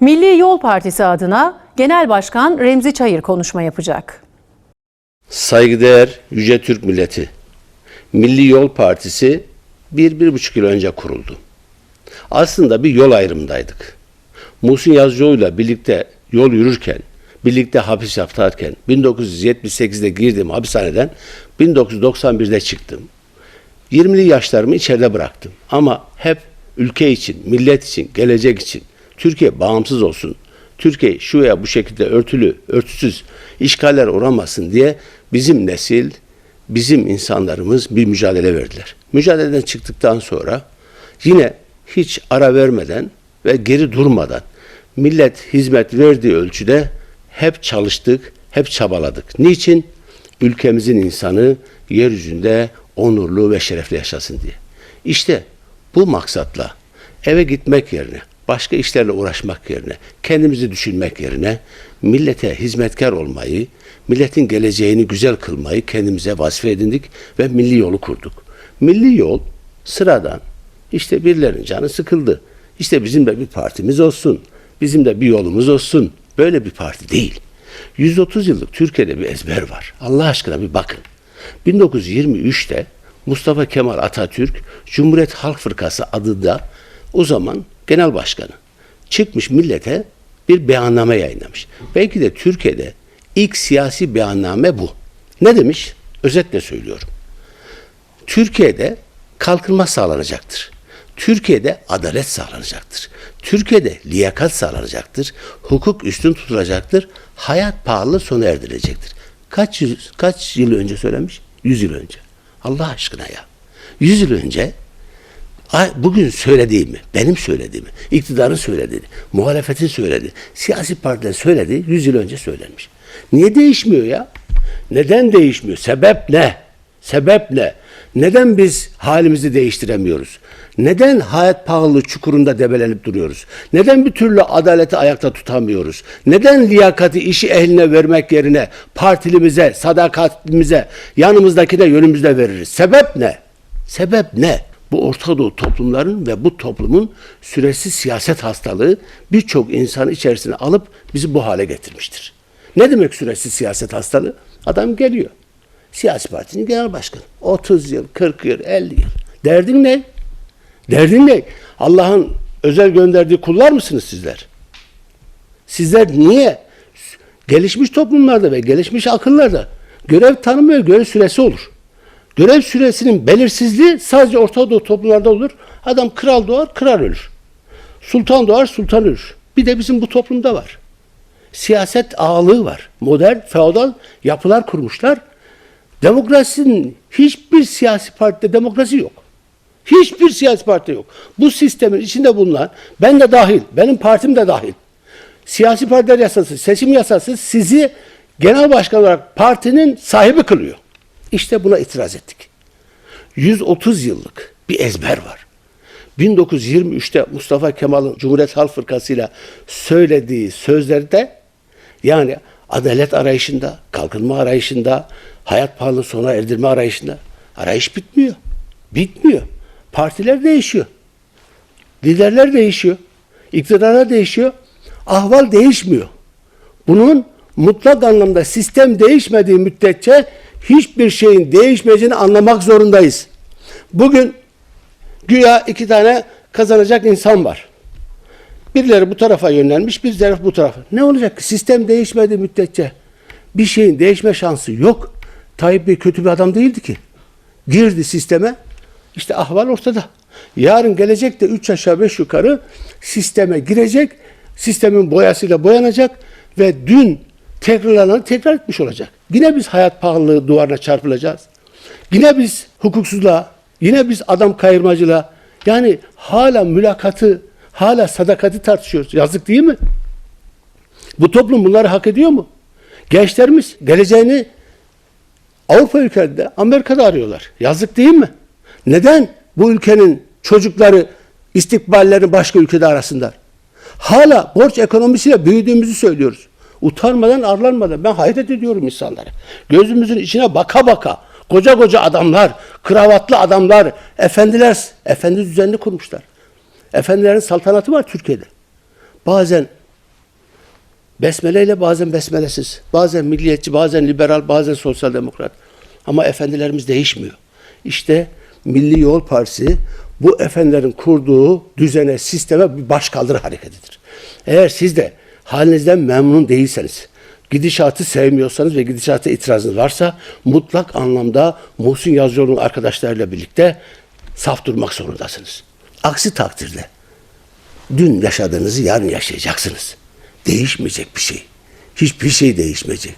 Milli Yol Partisi adına Genel Başkan Remzi Çayır konuşma yapacak. Saygıdeğer Yüce Türk Milleti, Milli Yol Partisi bir, bir buçuk yıl önce kuruldu. Aslında bir yol ayrımındaydık. Muhsin Yazıcıoğlu'yla birlikte yol yürürken, birlikte hapis yatarken, 1978'de girdim hapishaneden, 1991'de çıktım. 20'li yaşlarımı içeride bıraktım. Ama hep ülke için, millet için, gelecek için, Türkiye bağımsız olsun, Türkiye şu veya bu şekilde örtülü, örtüsüz işgaller uğramasın diye bizim nesil, bizim insanlarımız bir mücadele verdiler. Mücadeleden çıktıktan sonra yine hiç ara vermeden ve geri durmadan millet hizmet verdiği ölçüde hep çalıştık, hep çabaladık. Niçin? Ülkemizin insanı yeryüzünde onurlu ve şerefli yaşasın diye. İşte bu maksatla eve gitmek yerine, başka işlerle uğraşmak yerine, kendimizi düşünmek yerine millete hizmetkar olmayı, milletin geleceğini güzel kılmayı kendimize vazife edindik ve milli yolu kurduk. Milli yol sıradan işte birilerinin canı sıkıldı. İşte bizim de bir partimiz olsun, bizim de bir yolumuz olsun. Böyle bir parti değil. 130 yıllık Türkiye'de bir ezber var. Allah aşkına bir bakın. 1923'te Mustafa Kemal Atatürk Cumhuriyet Halk Fırkası adında o zaman genel başkanı çıkmış millete bir beyanname yayınlamış. Belki de Türkiye'de ilk siyasi beyanname bu. Ne demiş? Özetle söylüyorum. Türkiye'de kalkınma sağlanacaktır. Türkiye'de adalet sağlanacaktır. Türkiye'de liyakat sağlanacaktır. Hukuk üstün tutulacaktır. Hayat pahalı sona erdirilecektir. Kaç yüz, kaç yıl önce söylemiş? Yüz yıl önce. Allah aşkına ya. Yüz yıl önce bugün söylediğimi, benim söylediğimi, iktidarın söylediğini, muhalefetin söylediğini, siyasi partilerin söylediği yüz yıl önce söylenmiş. Niye değişmiyor ya? Neden değişmiyor? Sebep ne? Sebep ne? Neden biz halimizi değiştiremiyoruz? Neden hayat pahalı çukurunda debelenip duruyoruz? Neden bir türlü adaleti ayakta tutamıyoruz? Neden liyakati işi ehline vermek yerine partilimize, sadakatimize, yanımızdakine yönümüzde veririz? Sebep ne? Sebep ne? Bu Orta Doğu toplumların ve bu toplumun süresiz siyaset hastalığı birçok insanı içerisine alıp bizi bu hale getirmiştir. Ne demek süresiz siyaset hastalığı? Adam geliyor. Siyasi partinin genel başkanı. 30 yıl, 40 yıl, 50 yıl. Derdin ne? Derdin ne? Allah'ın özel gönderdiği kullar mısınız sizler? Sizler niye gelişmiş toplumlarda ve gelişmiş akıllarda görev tanımıyor, görev süresi olur. Görev süresinin belirsizliği sadece Orta Doğu toplumlarda olur. Adam kral doğar, kral ölür. Sultan doğar, sultan ölür. Bir de bizim bu toplumda var. Siyaset ağalığı var. Modern, feodal yapılar kurmuşlar. Demokrasinin hiçbir siyasi partide demokrasi yok. Hiçbir siyasi parti yok. Bu sistemin içinde bulunan, ben de dahil, benim partim de dahil. Siyasi partiler yasası, seçim yasası sizi genel başkan olarak partinin sahibi kılıyor. İşte buna itiraz ettik. 130 yıllık bir ezber var. 1923'te Mustafa Kemal'in Cumhuriyet Halk Fırkası ile söylediği sözlerde yani adalet arayışında, kalkınma arayışında, hayat pahalı sona erdirme arayışında arayış bitmiyor. Bitmiyor. Partiler değişiyor. Liderler değişiyor. iktidarlar değişiyor. Ahval değişmiyor. Bunun mutlak anlamda sistem değişmediği müddetçe hiçbir şeyin değişmeyeceğini anlamak zorundayız. Bugün güya iki tane kazanacak insan var. Birileri bu tarafa yönlenmiş, birileri bu tarafa. Ne olacak? Sistem değişmediği müddetçe bir şeyin değişme şansı yok. Tayyip Bey kötü bir adam değildi ki. Girdi sisteme, işte ahval ortada. Yarın gelecek de üç aşağı beş yukarı sisteme girecek, sistemin boyasıyla boyanacak ve dün tekrarlananı tekrar etmiş olacak. Yine biz hayat pahalılığı duvarına çarpılacağız. Yine biz hukuksuzluğa, yine biz adam kayırmacılığa, yani hala mülakatı, hala sadakati tartışıyoruz. Yazık değil mi? Bu toplum bunları hak ediyor mu? Gençlerimiz geleceğini Avrupa ülkelerinde, Amerika'da arıyorlar. Yazık değil mi? Neden bu ülkenin çocukları istikballerini başka ülkede arasınlar? Hala borç ekonomisiyle büyüdüğümüzü söylüyoruz. Utanmadan, arlanmadan. Ben hayret ediyorum insanlara. Gözümüzün içine baka baka koca koca adamlar, kravatlı adamlar, efendiler, efendi düzenini kurmuşlar. Efendilerin saltanatı var Türkiye'de. Bazen Besmeleyle bazen besmelesiz, bazen milliyetçi, bazen liberal, bazen sosyal demokrat. Ama efendilerimiz değişmiyor. İşte Milli Yol Partisi bu efendilerin kurduğu düzene, sisteme bir başkaldırı hareketidir. Eğer siz de halinizden memnun değilseniz, gidişatı sevmiyorsanız ve gidişata itirazınız varsa mutlak anlamda Muhsin Yazıcıoğlu'nun arkadaşlarıyla birlikte saf durmak zorundasınız. Aksi takdirde dün yaşadığınızı yarın yaşayacaksınız. Değişmeyecek bir şey. Hiçbir şey değişmeyecek.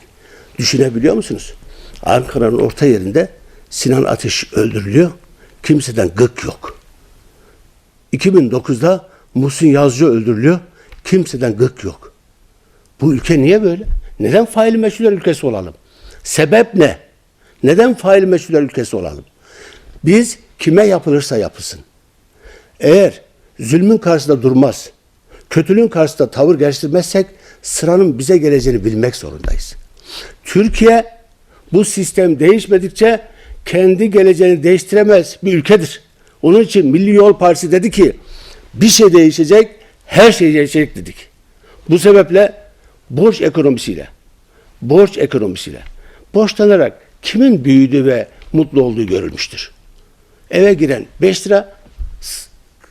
Düşünebiliyor musunuz? Ankara'nın orta yerinde Sinan Ateş öldürülüyor. Kimseden gık yok. 2009'da Muhsin Yazıcı öldürülüyor. Kimseden gık yok. Bu ülke niye böyle? Neden faili meçhuller ülkesi olalım? Sebep ne? Neden faili meçhuller ülkesi olalım? Biz kime yapılırsa yapılsın. Eğer zulmün karşısında durmaz, kötülüğün karşısında tavır geliştirmezsek sıranın bize geleceğini bilmek zorundayız. Türkiye bu sistem değişmedikçe kendi geleceğini değiştiremez bir ülkedir. Onun için Milli Yol Partisi dedi ki bir şey değişecek, her şey değişecek dedik. Bu sebeple borç ekonomisiyle, borç ekonomisiyle, borçlanarak kimin büyüdü ve mutlu olduğu görülmüştür. Eve giren 5 lira,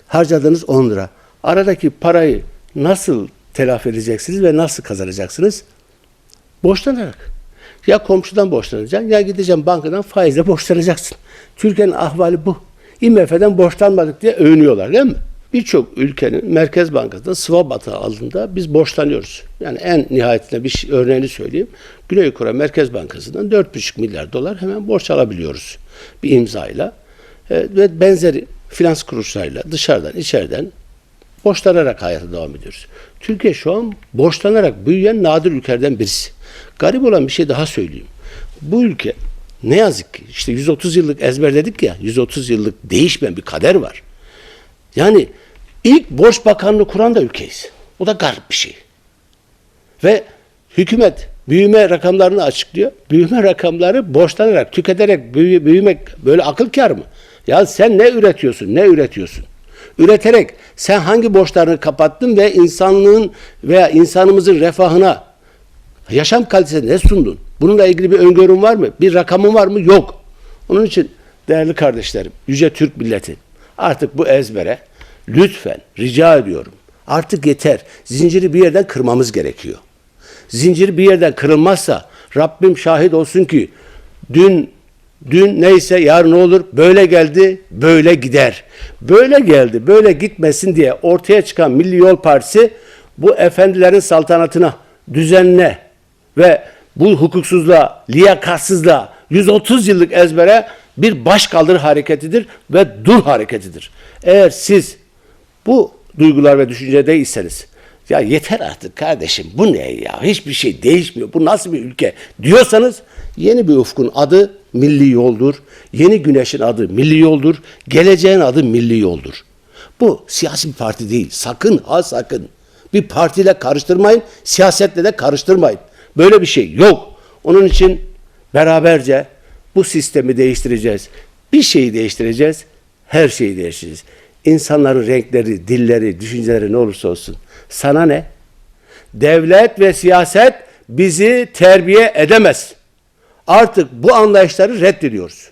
harcadığınız 10 lira. Aradaki parayı nasıl telafi edeceksiniz ve nasıl kazanacaksınız? Borçlanarak. Ya komşudan borçlanacaksın ya gideceksin bankadan faizle borçlanacaksın. Türkiye'nin ahvali bu. IMF'den borçlanmadık diye övünüyorlar değil mi? Birçok ülkenin Merkez Bankası'nda swap atağı aldığında biz borçlanıyoruz. Yani en nihayetinde bir şey- örneğini söyleyeyim. Güney Kore Merkez Bankası'ndan 4,5 milyar dolar hemen borç alabiliyoruz. Bir imzayla. E, ve benzeri finans kuruluşlarıyla dışarıdan içeriden borçlanarak hayata devam ediyoruz. Türkiye şu an borçlanarak büyüyen nadir ülkelerden birisi. Garip olan bir şey daha söyleyeyim. Bu ülke ne yazık ki işte 130 yıllık ezberledik ya 130 yıllık değişmeyen bir kader var. Yani ilk borç bakanlığı kuran da ülkeyiz. O da garip bir şey. Ve hükümet büyüme rakamlarını açıklıyor. Büyüme rakamları borçlanarak, tüketerek büyü- büyümek böyle akıl kâr mı? Ya sen ne üretiyorsun? Ne üretiyorsun? Üreterek sen hangi borçlarını kapattın ve insanlığın veya insanımızın refahına, yaşam kalitesine ne sundun? Bununla ilgili bir öngörün var mı? Bir rakamın var mı? Yok. Onun için değerli kardeşlerim, Yüce Türk milleti artık bu ezbere lütfen rica ediyorum. Artık yeter. Zinciri bir yerden kırmamız gerekiyor. Zincir bir yerden kırılmazsa Rabbim şahit olsun ki dün dün neyse yarın olur böyle geldi böyle gider. Böyle geldi böyle gitmesin diye ortaya çıkan Milli Yol Partisi bu efendilerin saltanatına, düzenine ve bu hukuksuzluğa, liyakatsızlığa 130 yıllık ezbere bir başkaldırı hareketidir ve dur hareketidir. Eğer siz bu duygular ve düşüncedeyseniz ya yeter artık kardeşim bu ne ya hiçbir şey değişmiyor bu nasıl bir ülke diyorsanız yeni bir ufkun adı milli yoldur. Yeni güneşin adı milli yoldur. Geleceğin adı milli yoldur. Bu siyasi bir parti değil. Sakın ha sakın. Bir partiyle karıştırmayın, siyasetle de karıştırmayın. Böyle bir şey yok. Onun için beraberce bu sistemi değiştireceğiz. Bir şeyi değiştireceğiz, her şeyi değiştireceğiz. İnsanların renkleri, dilleri, düşünceleri ne olursa olsun. Sana ne? Devlet ve siyaset bizi terbiye edemez. Artık bu anlayışları reddediyoruz.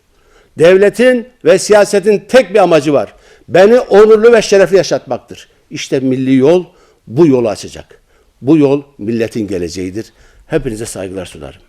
Devletin ve siyasetin tek bir amacı var. Beni onurlu ve şerefli yaşatmaktır. İşte milli yol bu yolu açacak. Bu yol milletin geleceğidir. Hepinize saygılar sunarım.